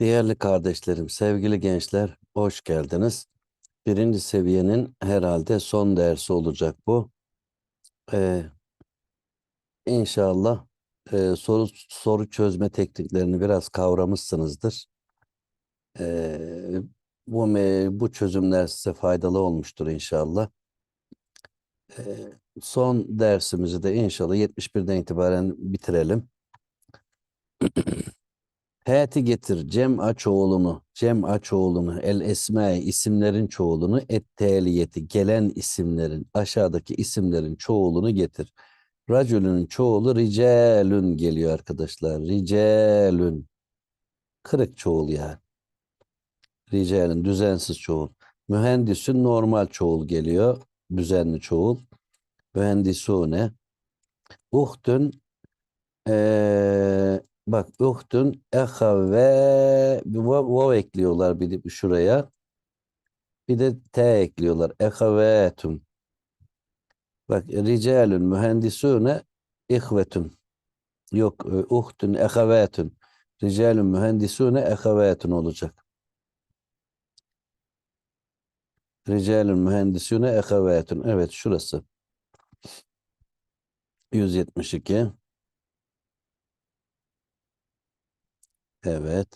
Değerli kardeşlerim, sevgili gençler, hoş geldiniz. Birinci seviyenin herhalde son dersi olacak bu. Ee, inşallah e, soru soru çözme tekniklerini biraz kavramışsınızdır. Ee, bu bu çözümler size faydalı olmuştur inşallah. Ee, son dersimizi de inşallah 71'den itibaren bitirelim. Heyeti getir cem'a çoğulunu, cem'a çoğulunu, el esma isimlerin çoğulunu, et tehliyeti gelen isimlerin aşağıdaki isimlerin çoğulunu getir. Racülün çoğulu ricalün geliyor arkadaşlar. Ricalün. Kırık çoğul yani. Ricalün düzensiz çoğul. Mühendisün normal çoğul geliyor. Düzenli çoğul. Mühendisune. Uhtun ee, bak uhtun ehave bir vav, vav ekliyorlar bir de şuraya. Bir de t ekliyorlar. Ehavetun. Bak ricalun mühendisune ihvetun. Yok e, uhtun ehavetun. Ricalun mühendisune ehavetun olacak. Ricalun mühendisune ehavetun. Evet şurası. 172. Evet.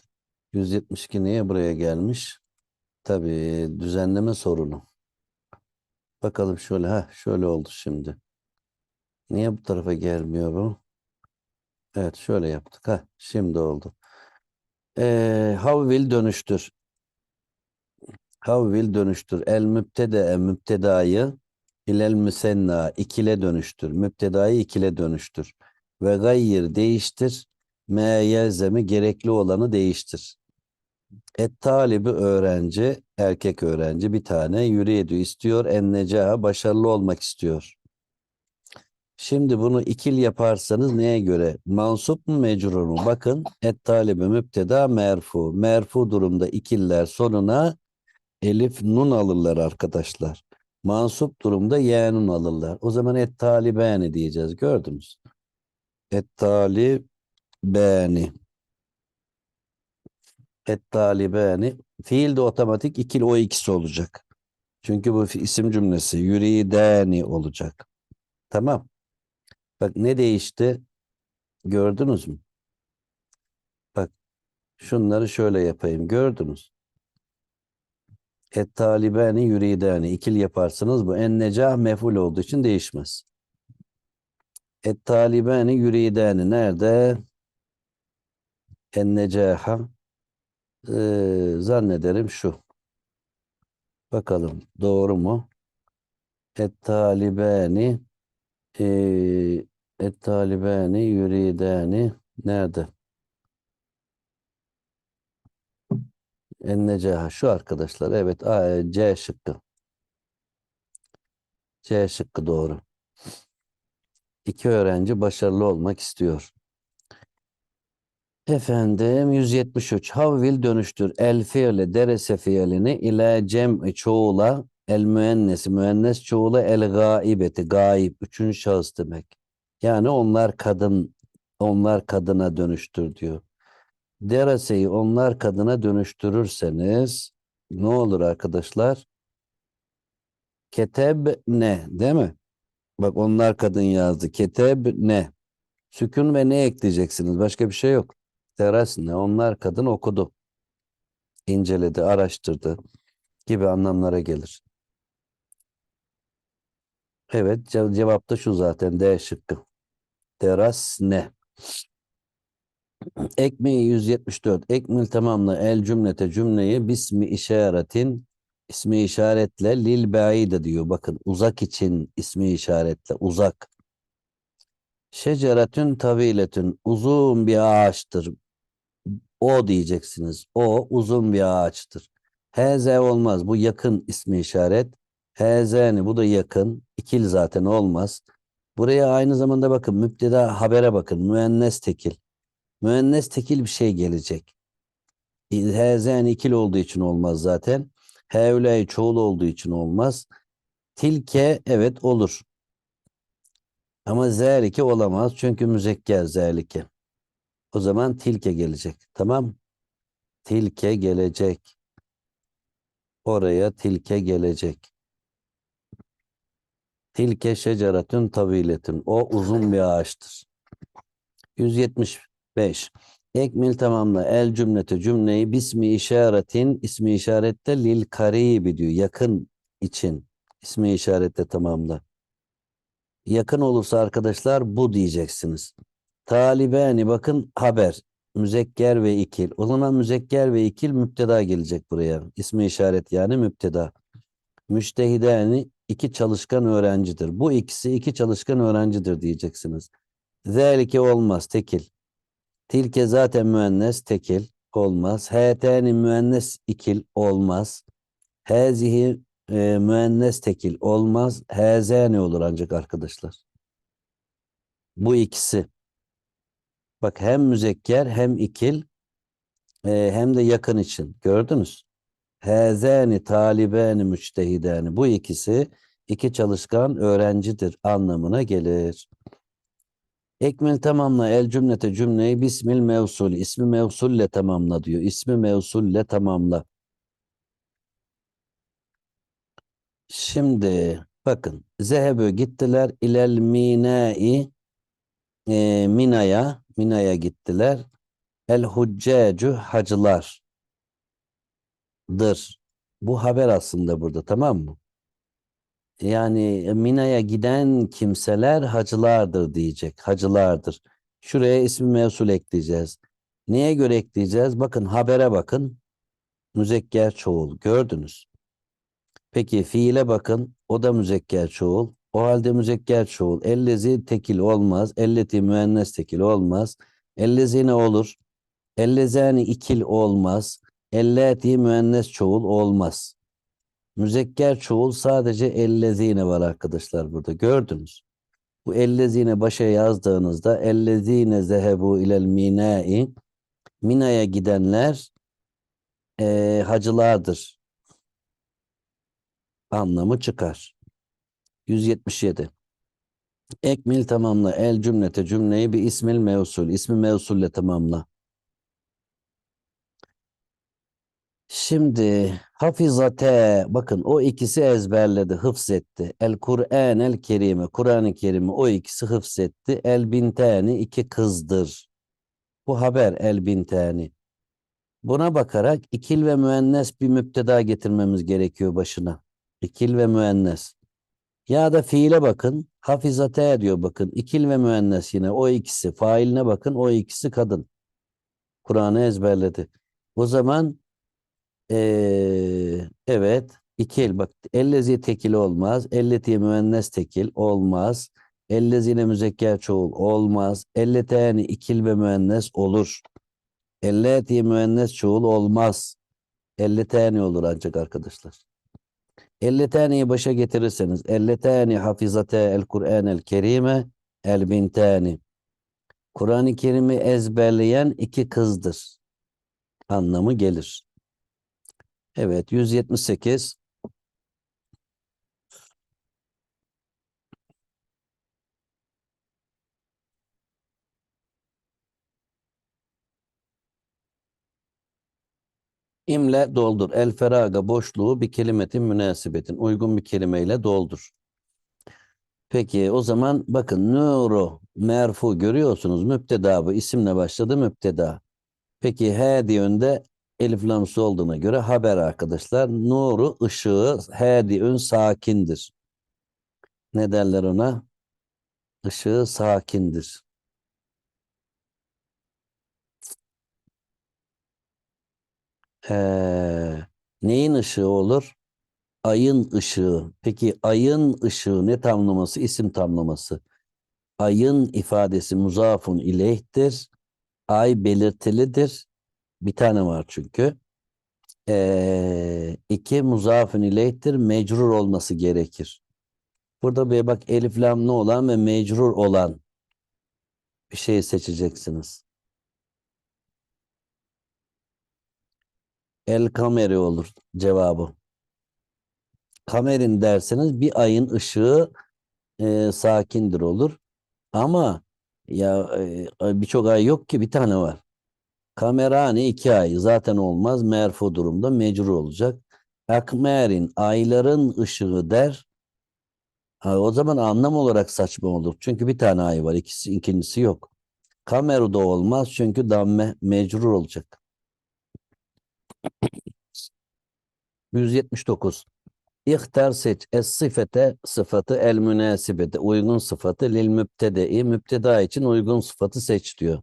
172 niye buraya gelmiş? Tabii düzenleme sorunu. Bakalım şöyle ha şöyle oldu şimdi. Niye bu tarafa gelmiyor bu? Evet şöyle yaptık ha şimdi oldu. Ee, havvil dönüştür. Havvil dönüştür. El mübtede mübtedayı ilel müsenna ikile dönüştür. Mübtedayı ikile dönüştür. Ve gayyir değiştir. Me gerekli olanı değiştir. Et talibi öğrenci, erkek öğrenci bir tane yürüyedü istiyor, ennecaha başarılı olmak istiyor. Şimdi bunu ikil yaparsanız neye göre? Mansup mu mecrur mu? Bakın et talibi müpteda merfu. Merfu durumda ikiller sonuna elif nun alırlar arkadaşlar. Mansup durumda ye nun alırlar. O zaman et talibani diyeceğiz. Gördünüz. Et talibani. Et talibani. Fiil de otomatik ikil o ikisi olacak. Çünkü bu isim cümlesi yuridani olacak. Tamam. Bak ne değişti? Gördünüz mü? Bak şunları şöyle yapayım. Gördünüz. Et talibani yuridani. İkil yaparsınız bu. En necah mef'ul olduğu için değişmez. Et talibani yuridani nerede? En necaha Ee, zannederim şu. Bakalım doğru mu? Et talibani ee, et talibani yuridani nerede? En necaha şu arkadaşlar. Evet A, C şıkkı. C şıkkı doğru. İki öğrenci başarılı olmak istiyor. Efendim 173. Havvil dönüştür. El fiile derese fiilini ile cem'i çoğula el müennesi müennes çoğula el gaibeti gaib. Üçüncü şahıs demek. Yani onlar kadın onlar kadına dönüştür diyor. Dereseyi onlar kadına dönüştürürseniz ne olur arkadaşlar? Keteb ne değil mi? Bak onlar kadın yazdı. Keteb ne? Sükun ve ne ekleyeceksiniz? Başka bir şey yok. Teras ne? Onlar kadın okudu. inceledi, araştırdı gibi anlamlara gelir. Evet, ce- cevap da şu zaten D şıkkı. Teras ne? Ekmeği 174. Ekmil tamamla el cümlete cümleyi bismi işaretin ismi işaretle lil baide diyor. Bakın uzak için ismi işaretle uzak. Şeceretün taviletün uzun bir ağaçtır. O diyeceksiniz. O uzun bir ağaçtır. Heze olmaz. Bu yakın ismi işaret. Hezeni bu da yakın. İkil zaten olmaz. Buraya aynı zamanda bakın müpteda habere bakın. Müennes tekil. Müennes tekil bir şey gelecek. Hezen ikil olduğu için olmaz zaten. Hevley çoğul olduğu için olmaz. Tilke evet olur. Ama zelike olamaz. Çünkü müzekker zelike. O zaman tilke gelecek. Tamam. Tilke gelecek. Oraya tilke gelecek. Tilke şeceretün taviletün. O uzun bir ağaçtır. 175. Ekmil tamamla el cümleti cümleyi bismi işaretin ismi işarette lil karibi diyor. Yakın için ismi işarette tamamla. Yakın olursa arkadaşlar bu diyeceksiniz. Talibeni bakın haber. Müzekker ve ikil. O zaman müzekker ve ikil müpteda gelecek buraya. İsmi işaret yani müpteda. Müştehideni iki çalışkan öğrencidir. Bu ikisi iki çalışkan öğrencidir diyeceksiniz. Zelike olmaz tekil. Tilke zaten müennes tekil olmaz. Hâtâni müennes ikil olmaz. Hâzihi e, müennes tekil olmaz. Hâzâni olur ancak arkadaşlar. Bu ikisi. Bak hem müzekker hem ikil e, hem de yakın için. Gördünüz. Hâzâni talibâni müçtehidâni. Bu ikisi iki çalışkan öğrencidir anlamına gelir. Ekmil tamamla el cümlete cümleyi bismil mevsul. ismi mevsulle tamamla diyor. İsmi mevsulle tamamla. Şimdi bakın. Zehebü gittiler ilel minai e, Mina'ya Mina'ya gittiler. El huccecu hacılar dır. Bu haber aslında burada tamam mı? Yani Mina'ya giden kimseler hacılardır diyecek. Hacılardır. Şuraya ismi mevsul ekleyeceğiz. Neye göre ekleyeceğiz? Bakın habere bakın. Müzekker çoğul. Gördünüz. Peki fiile bakın. O da müzekker çoğul. O halde müzekker çoğul. Ellezi tekil olmaz. Elleti müennes tekil olmaz. Ellezi ne olur? Ellezani ikil olmaz. Elleti müennes çoğul olmaz. Müzekker çoğul sadece ellezine var arkadaşlar burada. Gördünüz. Bu ellezine başa yazdığınızda ellezine zehebu ilel minai Mina'ya gidenler eee, hacılardır. Anlamı çıkar. 177. Ekmil tamamla el cümlete cümleyi bir ismil mevsul. İsmi mevsulle tamamla. Şimdi hafizate bakın o ikisi ezberledi, hıfzetti. El Kur'an el Kerime, Kur'an-ı Kerim'i o ikisi hıfzetti. El bintani iki kızdır. Bu haber el bintani. Buna bakarak ikil ve müennes bir müpteda getirmemiz gerekiyor başına. İkil ve müennes. Ya da fiile bakın. Hafizate diyor bakın. İkil ve müennes yine o ikisi. Failine bakın o ikisi kadın. Kur'an'ı ezberledi. O zaman ee, evet. İkil bak. Ellezi tekil olmaz. Elleti müennes tekil olmaz. Ellezine müzekker çoğul olmaz. Elleteni ikil ve müennes olur. Elleti müennes çoğul olmaz. Elleteni olur ancak arkadaşlar. Elletani'yi başa getirirseniz elletani hafizate el Kur'an el Kerime el bintani. Kur'an-ı Kerim'i ezberleyen iki kızdır. Anlamı gelir. Evet 178. İmle doldur. El feraga boşluğu bir kelimetin münasibetin. Uygun bir kelimeyle doldur. Peki o zaman bakın nuru merfu görüyorsunuz. Müpteda bu. isimle başladı müpteda. Peki he diye önde elif lamsı olduğuna göre haber arkadaşlar. Nuru ışığı he ün sakindir. Ne derler ona? Işığı sakindir. Ee, neyin ışığı olur? Ayın ışığı. Peki ayın ışığı ne tamlaması? İsim tamlaması. Ayın ifadesi muzafun ileyhtir. Ay belirtilidir. Bir tane var çünkü. Ee, iki muzafun ileyhtir. Mecrur olması gerekir. Burada bir bak elif lamlı olan ve mecrur olan bir şey seçeceksiniz. El kameri olur cevabı. Kamerin derseniz bir ayın ışığı e, sakindir olur. Ama ya e, birçok ay yok ki bir tane var. Kamerani iki ay zaten olmaz. Merfu durumda mecrur olacak. Akmerin ayların ışığı der. Ha, o zaman anlam olarak saçma olur. Çünkü bir tane ay var. ikisi ikincisi yok. Kameru da olmaz çünkü damme mecrur olacak. 179. İhtar seç es sıfete sıfatı el münasibete uygun sıfatı lil mübtedei mübteda için uygun sıfatı seç diyor.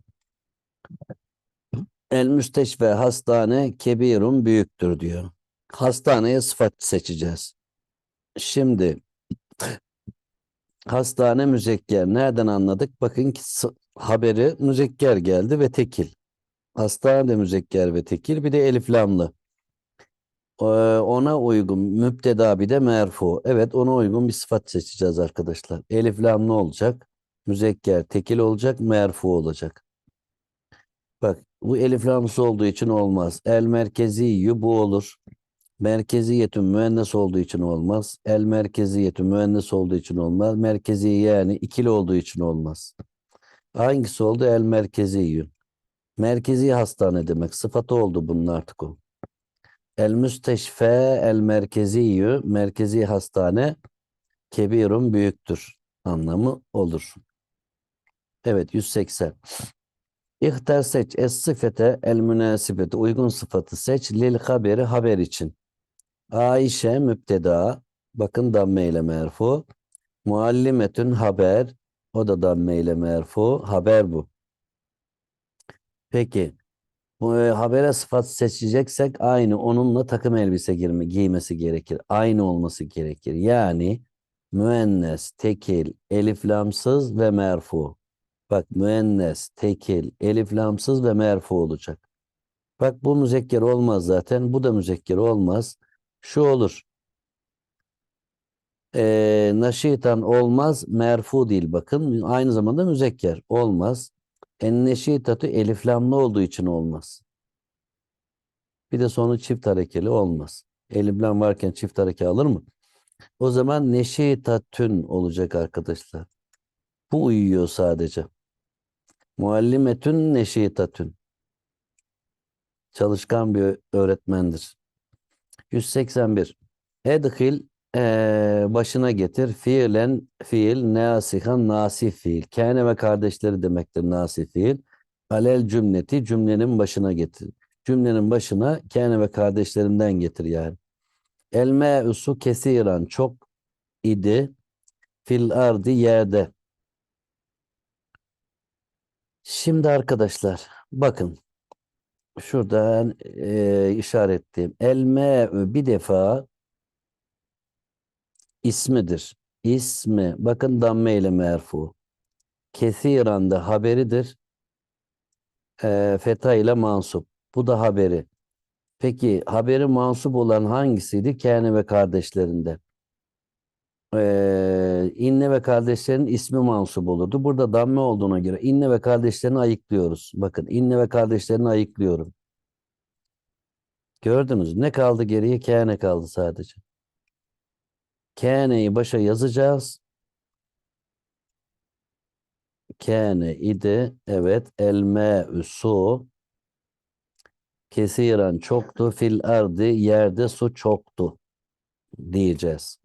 El müsteşfe hastane kebirun büyüktür diyor. Hastaneye sıfat seçeceğiz. Şimdi hastane müzekker nereden anladık? Bakın ki haberi müzekker geldi ve tekil. Hastane müzekker ve tekil bir de elif lamlı. Ee, Ona uygun müpteda bir de merfu. Evet ona uygun bir sıfat seçeceğiz arkadaşlar. Elif lam ne olacak? Müzekker tekil olacak, merfu olacak. Bak bu elif lamsı olduğu için olmaz. El merkezi bu olur. Merkeziyetün müennes olduğu için olmaz. El merkeziyetün müennes olduğu için olmaz. Merkezi yani ikili olduğu için olmaz. Hangisi oldu? El merkeziyyün. Merkezi hastane demek. Sıfatı oldu bunun artık o. El müsteşfe el merkeziyyü merkezi hastane kebirun büyüktür anlamı olur. Evet 180. İhtar seç es sıfete el münasibete uygun sıfatı seç lil haberi haber için. Ayşe müpteda bakın damme ile merfu. Muallimetün haber o da damme ile merfu. Haber bu. Peki bu e, habere sıfat seçeceksek aynı onunla takım elbise girme, giymesi gerekir. Aynı olması gerekir. Yani müennes, tekil, eliflamsız ve merfu. Bak müennes, tekil, eliflamsız ve merfu olacak. Bak bu müzekker olmaz zaten. Bu da müzekker olmaz. Şu olur. Ee, naşitan olmaz. Merfu değil bakın. Aynı zamanda müzekker olmaz. En neşitatu eliflamlı olduğu için olmaz. Bir de sonu çift harekeli olmaz. Eliflam varken çift hareke alır mı? O zaman neşitatün olacak arkadaşlar. Bu uyuyor sadece. Muallimetün neşitatün. Çalışkan bir öğretmendir. 181. Edhil başına getir. Fiilen fiil, nasihan nasif fiil. Kâne ve kardeşleri demektir nasif fiil. Alel cümleti cümlenin başına getir. Cümlenin başına kâne ve kardeşlerinden getir yani. El me'usu kesiran çok idi. Fil ardi yerde. Şimdi arkadaşlar bakın şuradan eee işaretleyeyim. El me'u bir defa ismidir. İsmi bakın damme ile merfu. Kesiran da haberidir. Eee feta ile mansup. Bu da haberi. Peki haberi mansup olan hangisiydi? Kâne ve kardeşlerinden. Eee inne ve kardeşlerin ismi mansup olurdu. Burada damme olduğuna göre inne ve kardeşlerini ayıklıyoruz. Bakın inne ve kardeşlerini ayıklıyorum. Gördünüz? Ne kaldı geriye? Kâne kaldı sadece. Kâne'yi başa yazacağız. Kâne idi. Evet. El mâ'ü su. Kesiren çoktu. Fil ardı yerde su çoktu. Diyeceğiz.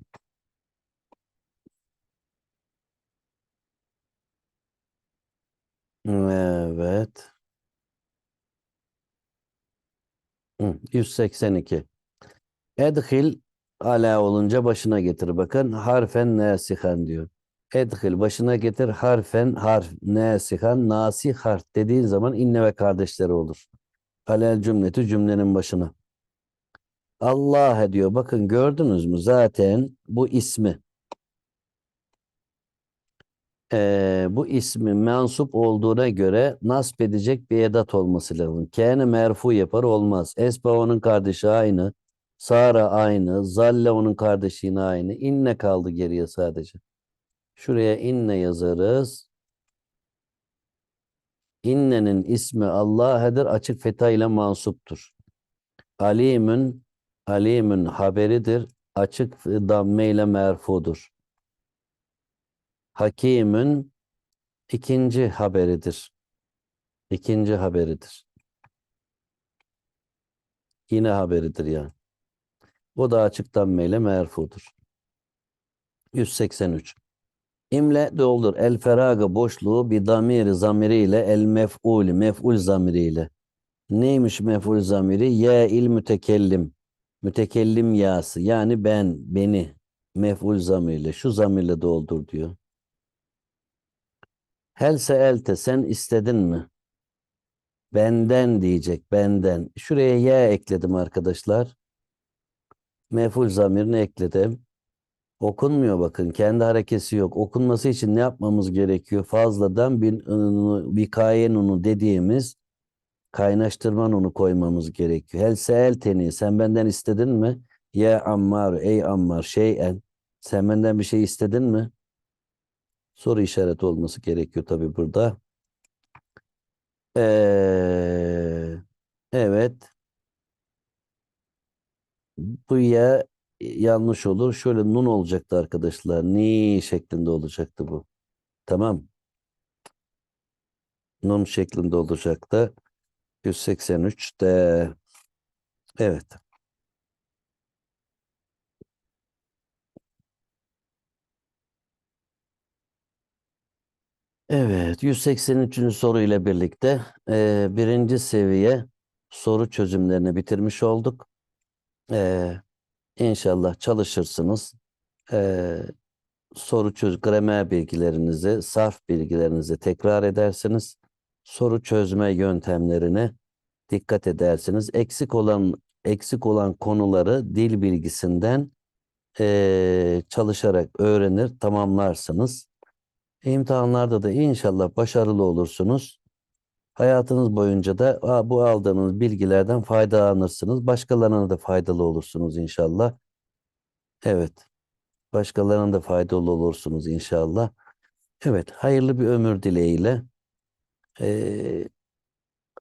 Evet. Hı, 182. Edhil ala olunca başına getir. Bakın harfen nasihan diyor. Edhil başına getir harfen harf nasihan nasih harf dediğin zaman inne ve kardeşleri olur. Alel cümleti cümlenin başına. Allah diyor. Bakın gördünüz mü? Zaten bu ismi eee, bu ismi mensup olduğuna göre nasp edecek bir edat olması lazım. Kâne merfu yapar olmaz. Esba onun kardeşi aynı. Sara aynı. Zalle onun kardeşi yine aynı. İnne kaldı geriye sadece. Şuraya inne yazarız. İnnenin ismi Allah'edir. Açık feta ile mansuptur. Alimün Alimün haberidir. Açık damme ile merfudur. Hakimün ikinci haberidir. İkinci haberidir. Yine haberidir yani. O da açıktan meyle merfudur. 183. İmle doldur. El feragı boşluğu bir damiri zamiriyle el mef'ul mef'ul zamiriyle. Neymiş mef'ul zamiri? Ya il mütekellim. Mütekellim yası. Yani ben, beni mef'ul zamirle, şu zamirle doldur diyor. Hel seelte sen istedin mi? Benden diyecek, benden. Şuraya ya ekledim arkadaşlar. Mef'ul zamirini ekledim. Okunmuyor bakın. Kendi harekesi yok. Okunması için ne yapmamız gerekiyor? Fazladan bir vikaye nunu dediğimiz kaynaştırma nunu koymamız gerekiyor. Hel seelteni sen benden istedin mi? Ya Ammar ey Ammar şeyen sen benden bir şey istedin mi? Soru işareti olması gerekiyor tabii burada. Ee, evet. Bu ya yanlış olur. Şöyle nun olacaktı arkadaşlar. Ni şeklinde olacaktı bu. Tamam. Nun şeklinde olacaktı. 183'te. Evet. Evet, 183. soru ile birlikte e, birinci seviye soru çözümlerini bitirmiş olduk. E, inşallah çalışırsınız. E, soru çöz, gramer bilgilerinizi, sarf bilgilerinizi tekrar edersiniz. Soru çözme yöntemlerine dikkat edersiniz. Eksik olan eksik olan konuları dil bilgisinden e, çalışarak öğrenir, tamamlarsınız. İmtihanlarda da inşallah başarılı olursunuz. Hayatınız boyunca da "Aa, bu aldığınız bilgilerden faydalanırsınız. Başkalarına da faydalı olursunuz inşallah. Evet. Başkalarına da faydalı olursunuz inşallah. Evet. Hayırlı bir ömür dileğiyle eee,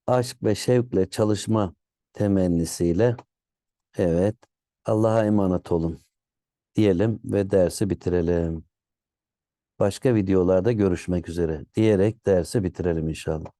aşk ve şevkle çalışma temennisiyle evet Allah'a emanet olun diyelim ve dersi bitirelim. Başka videolarda görüşmek üzere diyerek dersi bitirelim inşallah.